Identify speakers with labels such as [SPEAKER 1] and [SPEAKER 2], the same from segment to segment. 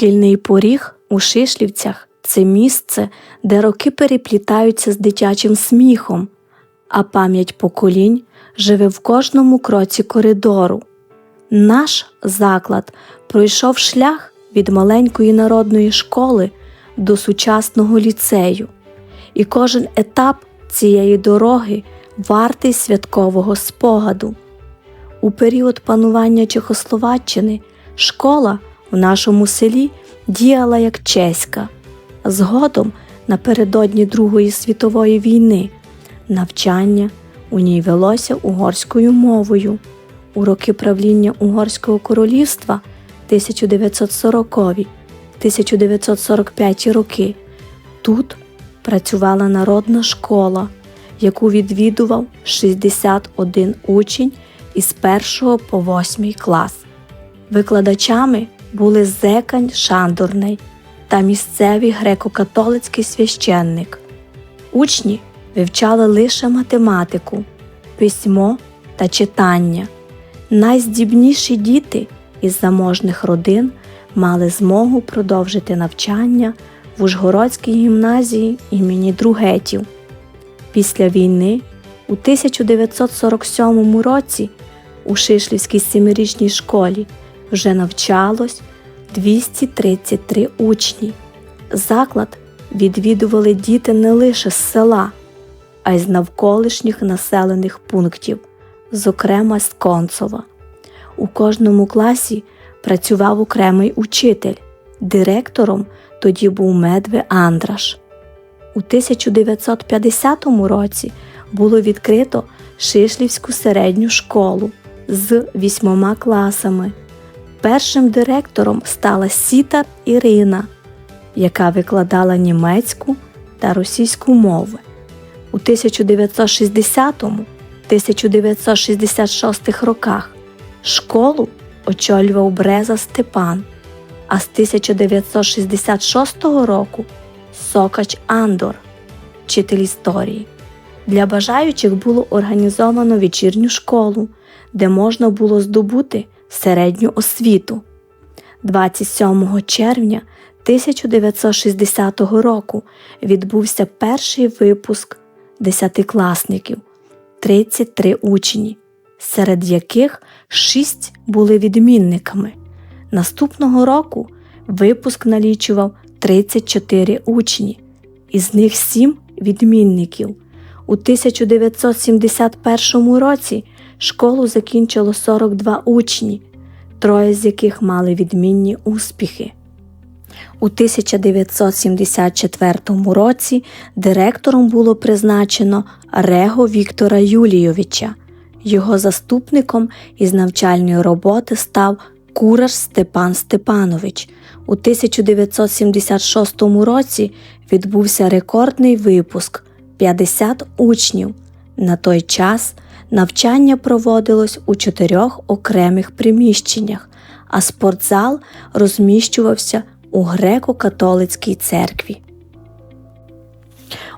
[SPEAKER 1] Шкільний поріг у Шишлівцях це місце, де роки переплітаються з дитячим сміхом, а пам'ять поколінь живе в кожному кроці коридору. Наш заклад пройшов шлях від маленької народної школи до сучасного ліцею, і кожен етап цієї дороги вартий святкового спогаду. У період панування Чехословаччини школа в нашому селі діяла як чеська. Згодом, напередодні Другої світової війни, навчання у ній велося угорською мовою. У роки правління Угорського королівства 1940-1945 роки тут працювала народна школа, яку відвідував 61 учень із 1 по 8 клас. Викладачами були Зекань Шандорний та місцевий греко-католицький священник. Учні вивчали лише математику, письмо та читання. Найздібніші діти із заможних родин мали змогу продовжити навчання в Ужгородській гімназії імені Другетів. Після війни у 1947 році у Шишлівській семирічній школі вже навчалось 233 учні. Заклад відвідували діти не лише з села, а й з навколишніх населених пунктів, зокрема з Концова. У кожному класі працював окремий учитель. Директором тоді був Медве Андраш. У 1950 році було відкрито Шишлівську середню школу з вісьмома класами. Першим директором стала Сітар Ірина, яка викладала німецьку та російську мови. У 1960-1966 роках школу очолював Бреза Степан, а з 1966 року Сокач Андор, вчитель історії. Для бажаючих було організовано вечірню школу, де можна було здобути середню освіту. 27 червня 1960 року відбувся перший випуск десятикласників 33 учні, серед яких 6 були відмінниками. Наступного року випуск налічував 34 учні, із них 7 відмінників. У 1971 році школу закінчило 42 учні, троє з яких мали відмінні успіхи. У 1974 році директором було призначено Рего Віктора Юлійовича. Його заступником із навчальної роботи став Кураш Степан Степанович. У 1976 році відбувся рекордний випуск 50 учнів. На той час навчання проводилось у чотирьох окремих приміщеннях, а спортзал розміщувався у греко-католицькій церкві.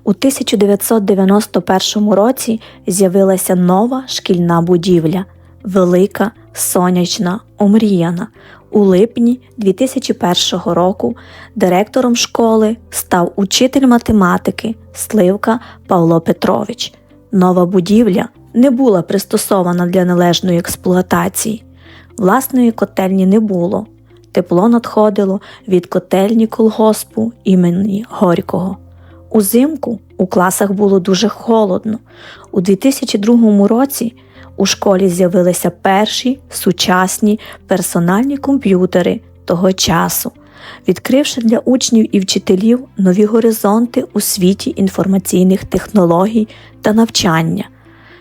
[SPEAKER 1] У 1991 році з'явилася нова шкільна будівля, велика, сонячна, омріяна. У липні 2001 року директором школи став учитель математики Сливка Павло Петрович. Нова будівля не була пристосована для належної експлуатації. Власної котельні не було. Тепло надходило від котельні колгоспу імені Горького. Узимку у класах було дуже холодно. У 2002 році у школі з'явилися перші сучасні персональні комп'ютери того часу, відкривши для учнів і вчителів нові горизонти у світі інформаційних технологій та навчання.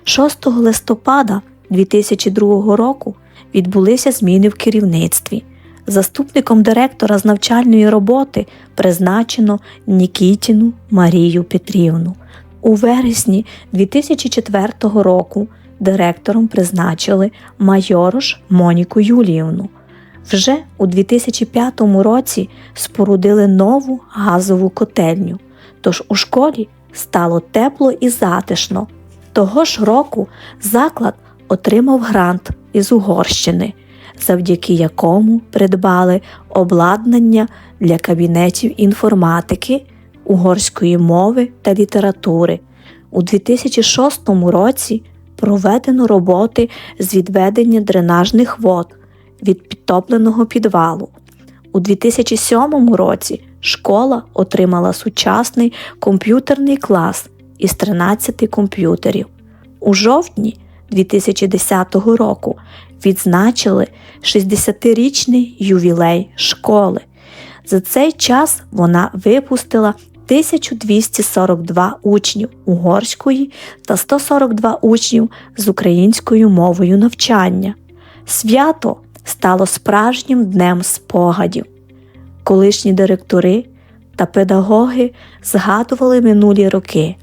[SPEAKER 1] 6 листопада 2002 року відбулися зміни в керівництві. Заступником директора з навчальної роботи призначено Нікітіну Марію Петрівну. У вересні 2004 року директором призначили майорош Моніку Юліївну. Вже у 2005 році спорудили нову газову котельню, тож у школі стало тепло і затишно. Того ж року заклад отримав грант із Угорщини. завдяки якому придбали обладнання для кабінетів інформатики, угорської мови та літератури. У 2006 році проведено роботи з відведення дренажних вод від підтопленого підвалу. У 2007 році школа отримала сучасний комп'ютерний клас із 13 комп'ютерів. У жовтні 2010 року відзначили 60-річний ювілей школи. За цей час вона випустила 1242 учнів угорської та 142 учнів з українською мовою навчання. Свято стало справжнім днем спогадів. Колишні директори та педагоги згадували минулі роки.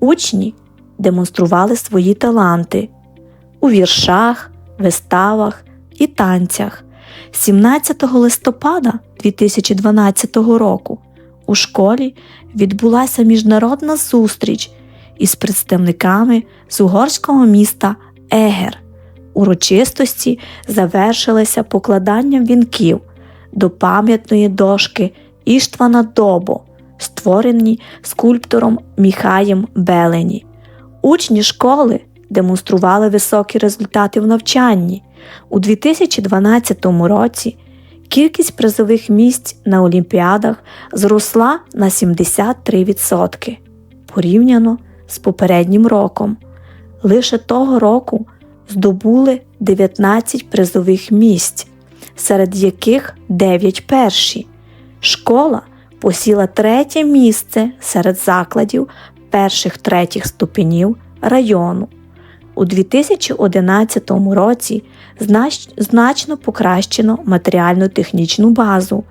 [SPEAKER 1] Учні демонстрували свої таланти у віршах, виставах і танцях. 17 листопада 2012 року у школі відбулася міжнародна зустріч із представниками з угорського міста Егер. Урочистості завершилися покладанням вінків до пам'ятної дошки Іштвана Добо, створені скульптором Міхаєм Белені. Учні школи демонстрували високі результати в навчанні. У 2012 році кількість призових місць на олімпіадах зросла на 73% порівняно з попереднім роком. Лише того року здобули 19 призових місць, серед яких 9 перші. Школа посіла третє місце серед закладів перших третіх ступенів району. У 2011 році знач, значно покращено матеріально-технічну базу,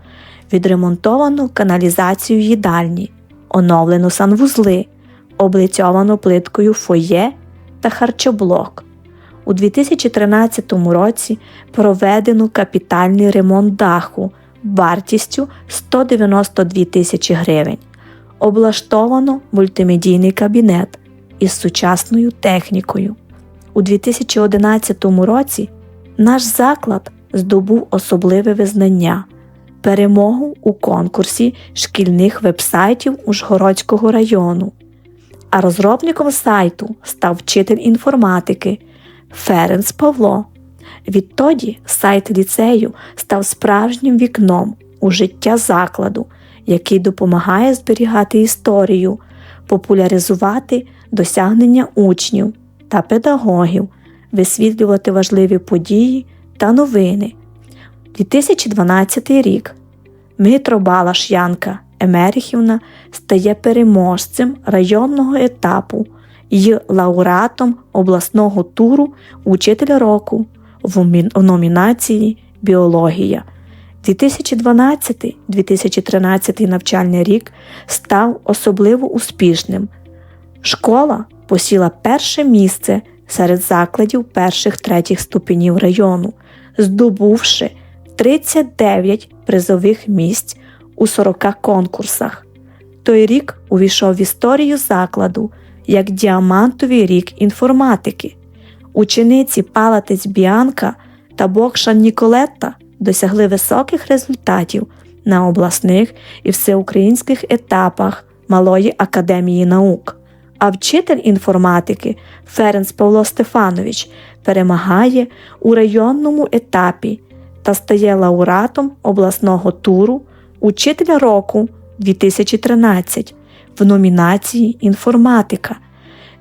[SPEAKER 1] відремонтовано каналізацію їдальні, оновлено санвузли, облицьовано плиткою фоє та харчоблок. У 2013 році проведено капітальний ремонт даху вартістю 192 тисячі гривень. Облаштовано мультимедійний кабінет із сучасною технікою. У 2011 році наш заклад здобув особливе визнання, перемогу у конкурсі шкільних вебсайтів Ужгородського району. А розробником сайту став вчитель інформатики Ференц Павло. Відтоді сайт ліцею став справжнім вікном у життя закладу, який допомагає зберігати історію, популяризувати досягнення учнів та педагогів, висвітлювати важливі події та новини. 2012 рік Митро Балаш Янка Емеріхівна стає переможцем районного етапу і лауреатом обласного туру Учитель року в номінації Біологія. 2012-2013 навчальний рік став особливо успішним. Школа посіла перше місце серед закладів перших третіх ступенів району, здобувши 39 призових місць у 40 конкурсах. Той рік увійшов в історію закладу як діамантовий рік інформатики. Учениці Палатець Біанка та Бокшан Ніколетта досягли високих результатів на обласних і всеукраїнських етапах Малої академії наук. А вчитель інформатики Ференц Павло Стефанович перемагає у районному етапі та стає лауреатом обласного туру Учителя року 2013 в номінації Інформатика.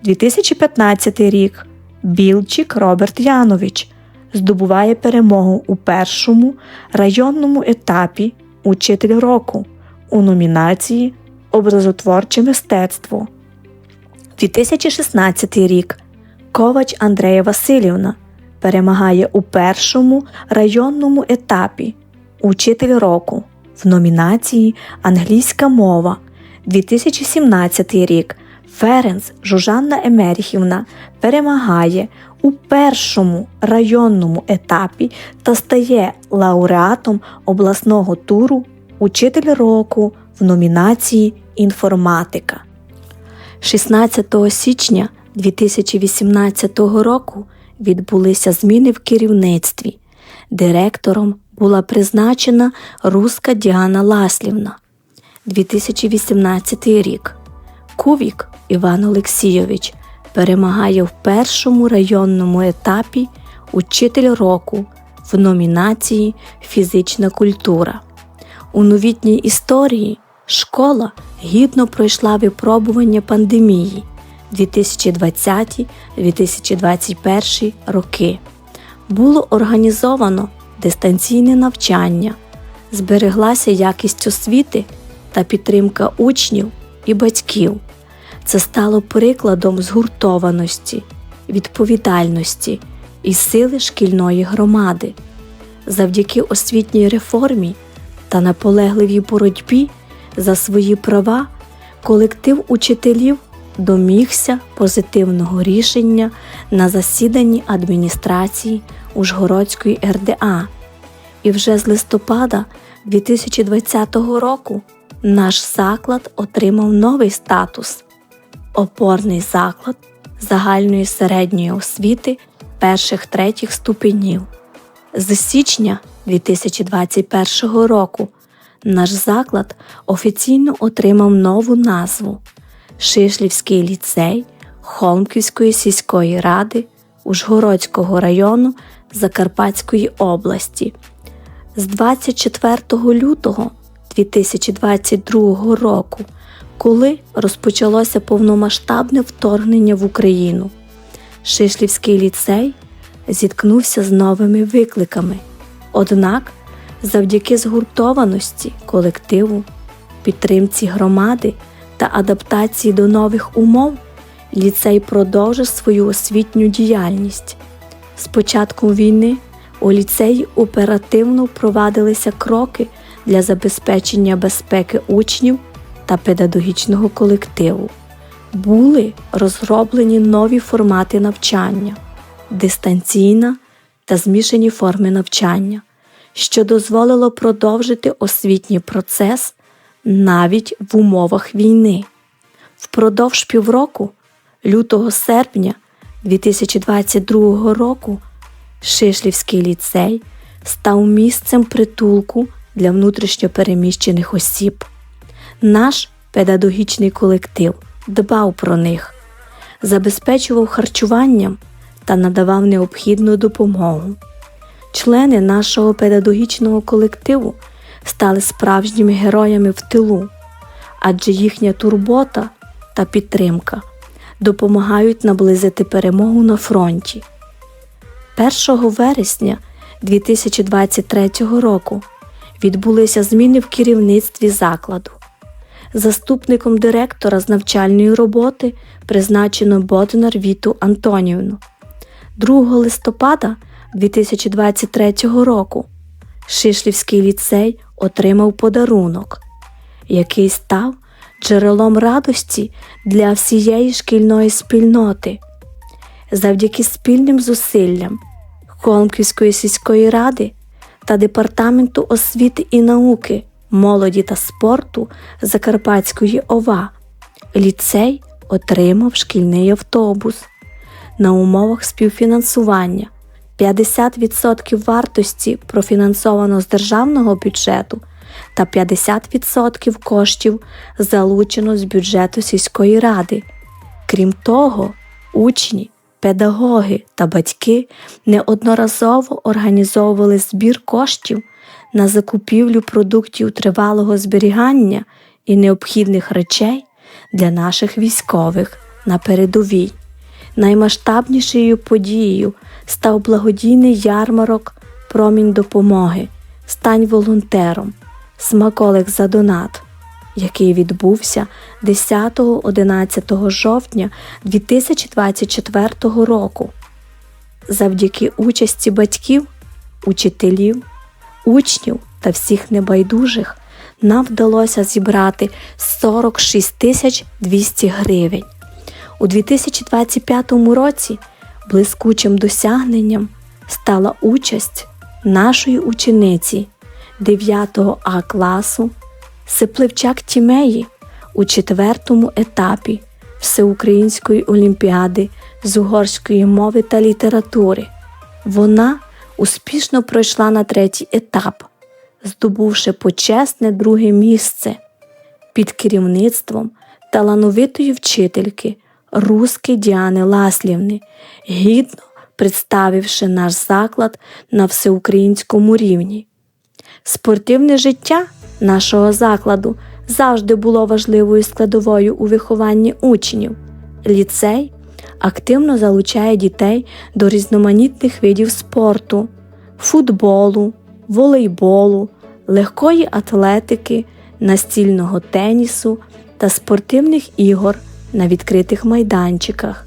[SPEAKER 1] 2015 рік Білчик Роберт Янович здобуває перемогу у першому районному етапі Учитель року у номінації Образотворче мистецтво. 2016 рік Ковач Андрея Васильівна перемагає у першому районному етапі Учитель року в номінації Англійська мова. 2017 рік Ференц Жужанна Емеріхівна перемагає у першому районному етапі та стає лауреатом обласного туру Учитель року в номінації Інформатика. 16 січня 2018 року відбулися зміни в керівництві. Директором була призначена руска Діана Ласлівна. 2018 рік. Кувік Іван Олексійович перемагає в першому районному етапі Учитель року в номінації Фізична культура. У новітній історії школа гідно пройшла випробування пандемії 2020-2021 роки. Було організовано дистанційне навчання, збереглася якість освіти та підтримка учнів і батьків. Це стало прикладом згуртованості, відповідальності і сили шкільної громади. Завдяки освітній реформі та наполегливій боротьбі за свої права колектив учителів домігся позитивного рішення на засіданні адміністрації Ужгородської РДА. І вже з листопада 2020 року наш заклад отримав новий статус опорний заклад загальної середньої освіти перших третіх ступенів. З січня 2021 року наш заклад офіційно отримав нову назву Шишлівський ліцей Холмківської сільської ради Ужгородського району Закарпатської області. З 24 лютого 2022 року, коли розпочалося повномасштабне вторгнення в Україну, Шишлівський ліцей зіткнувся з новими викликами. Однак, завдяки згуртованості колективу, підтримці громади та адаптації до нових умов, ліцей продовжив свою освітню діяльність. З початком війни у ліцеї оперативно впровадилися кроки для забезпечення безпеки учнів та педагогічного колективу. Були розроблені нові формати навчання, дистанційна та змішані форми навчання, що дозволило продовжити освітній процес навіть в умовах війни. Впродовж півроку, лютого серпня 2022 року, Шишлівський ліцей став місцем притулку для внутрішньопереміщених осіб. Наш педагогічний колектив дбав про них, забезпечував харчуванням та надавав необхідну допомогу. Члени нашого педагогічного колективу стали справжніми героями в тилу, адже їхня турбота та підтримка допомагають наблизити перемогу на фронті. 1 вересня 2023 року відбулися зміни в керівництві закладу. Заступником директора з навчальної роботи призначено Боднар Віту Антонівну. 2 листопада 2023 року Шишлівський ліцей отримав подарунок, який став джерелом радості для всієї шкільної спільноти. Завдяки спільним зусиллям Холмківської сільської ради та Департаменту освіти і науки, молоді та спорту Закарпатської ОВА ліцей отримав шкільний автобус на умовах співфінансування. 50% вартості профінансовано з державного бюджету та 50% коштів залучено з бюджету сільської ради. Крім того, учні, педагоги та батьки неодноразово організовували збір коштів на закупівлю продуктів тривалого зберігання і необхідних речей для наших військових на передовій. Наймасштабнішою подією став благодійний ярмарок Промінь допомоги, стань волонтером, смаколик за донат, який відбувся 10-11 жовтня 2024 року. Завдяки участі батьків, учителів, учнів та всіх небайдужих нам вдалося зібрати 46 тисяч 200 гривень. У 2025 році блискучим досягненням стала участь нашої учениці 9 А класу Сипливчак Тімеї у четвертому етапі Всеукраїнської олімпіади з угорської мови та літератури. Вона успішно пройшла на третій етап, здобувши почесне друге місце під керівництвом талановитої вчительки Руски Діани Ласлівни, гідно представивши наш заклад на всеукраїнському рівні. Спортивне життя нашого закладу завжди було важливою складовою у вихованні учнів. Ліцей активно залучає дітей до різноманітних видів спорту, футболу, волейболу, легкої атлетики, настільного тенісу та спортивних ігор на відкритих майданчиках.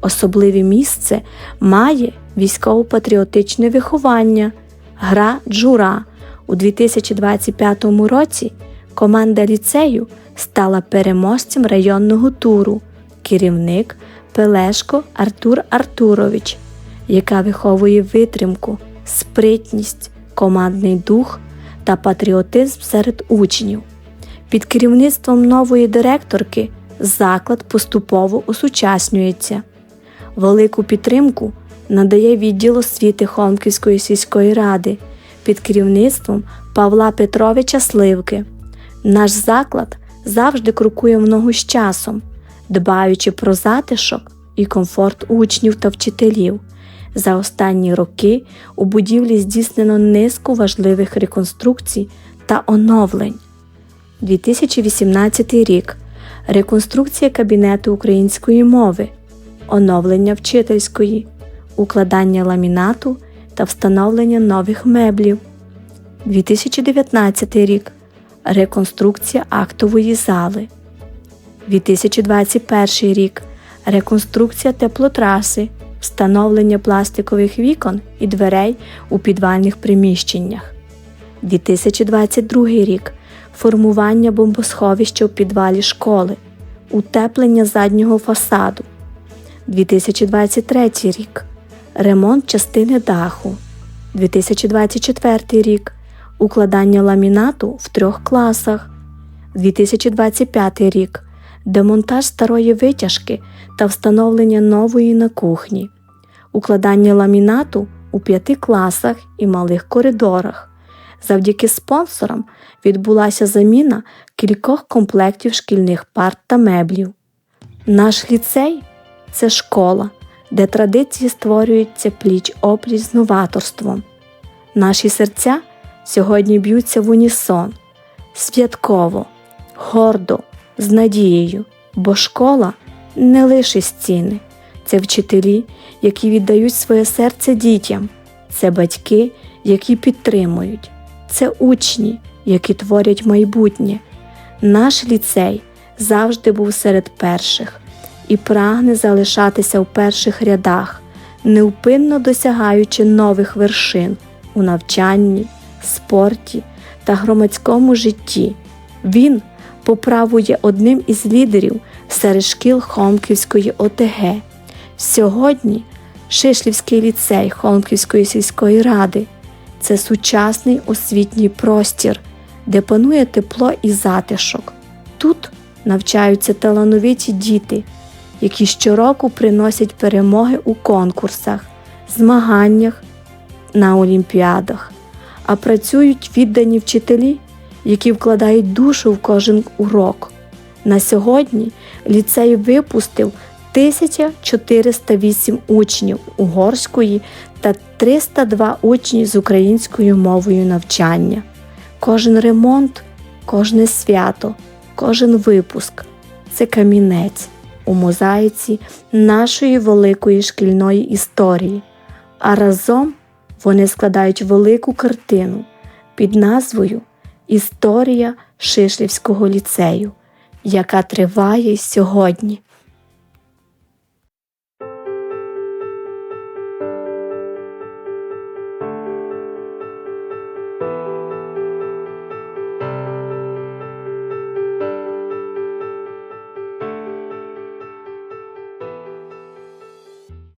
[SPEAKER 1] Особливе місце має військово-патріотичне виховання, гра джура. У 2025 році команда ліцею стала переможцем районного туру, керівник Пелешко Артур Артурович, яка виховує витримку, спритність, командний дух та патріотизм серед учнів. Під керівництвом нової директорки заклад поступово осучаснюється. Велику підтримку надає відділ освіти Холмківської сільської ради під керівництвом Павла Петровича Сливки. Наш заклад завжди крокує в ногу з часом, дбаючи про затишок і комфорт учнів та вчителів. За останні роки у будівлі здійснено низку важливих реконструкцій та оновлень. 2018 рік реконструкція кабінету української мови, оновлення вчительської, укладання ламінату та встановлення нових меблів. 2019 рік реконструкція актової зали. 2021 рік реконструкція теплотраси, встановлення пластикових вікон і дверей у підвальних приміщеннях. 2022 рік формування бомбосховища у підвалі школи, утеплення заднього фасаду. 2023 рік ремонт частини даху. 2024 рік укладання ламінату в трьох класах. 2025 рік демонтаж старої витяжки та встановлення нової на кухні, укладання ламінату у п'яти класах і малих коридорах. Завдяки спонсорам відбулася заміна кількох комплектів шкільних парт та меблів. Наш ліцей це школа, де традиції створюються пліч опліч з новаторством. Наші серця сьогодні б'ються в унісон, святково, гордо, з надією, бо школа не лише стіни, це вчителі, які віддають своє серце дітям, це батьки, які підтримують, це учні, які творять майбутнє. Наш ліцей завжди був серед перших і прагне залишатися в перших рядах, неупинно досягаючи нових вершин у навчанні, спорті та громадському житті. Він по праву є одним із лідерів серед шкіл Хомківської ОТГ. Сьогодні Шишлівський ліцей Холмківської сільської ради це сучасний освітній простір, де панує тепло і затишок. Тут навчаються талановиті діти, які щороку приносять перемоги у конкурсах, змаганнях на олімпіадах, а працюють віддані вчителі, які вкладають душу в кожен урок. На сьогодні ліцей випустив 1408 учнів угорської та 302 учні з українською мовою навчання. Кожен ремонт, кожне свято, кожен випуск це камінець у мозаїці нашої великої шкільної історії, а разом вони складають велику картину під назвою Історія Шишлівського ліцею, яка триває сьогодні.